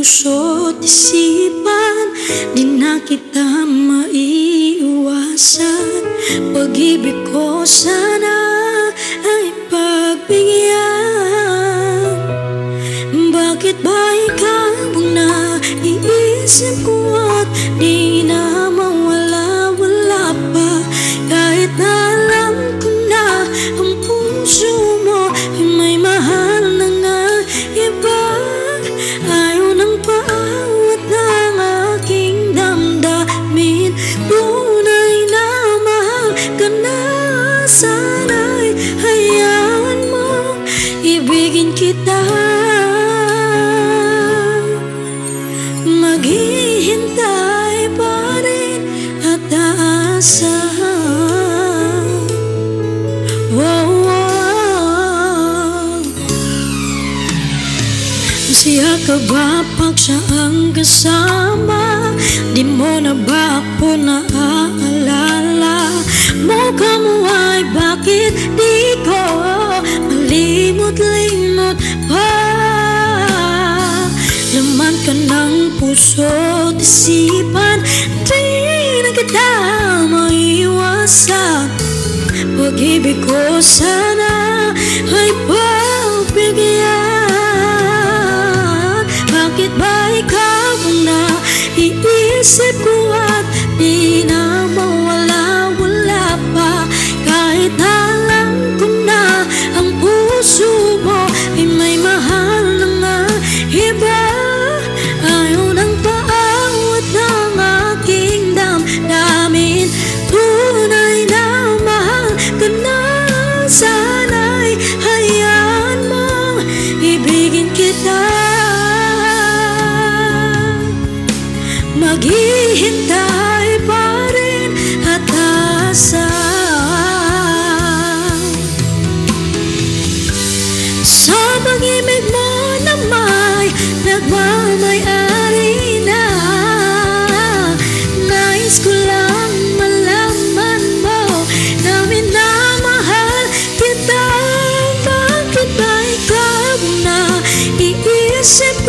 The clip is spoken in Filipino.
puso't isipan Di na kita maiiwasan. Pag-ibig ko sana ay pagbigyan. Bakit ba ikaw ang naiisip ko at di Maghihintay pa rin at aasahan Wow, wow Masaya ka ba pag siya ang kasama? Laman ka ng puso't isipan. Di na kita maiwasan. Pag-ibig ko sana ay pagbigyan. Bakit ba ikaw ang naiisip ko Maghihintay pa rin at aasahan sa pag-ibig mo na may nagmamayari na Nais ko lang malaman mo na minamahal kita. Bakit ba ikaw na iisip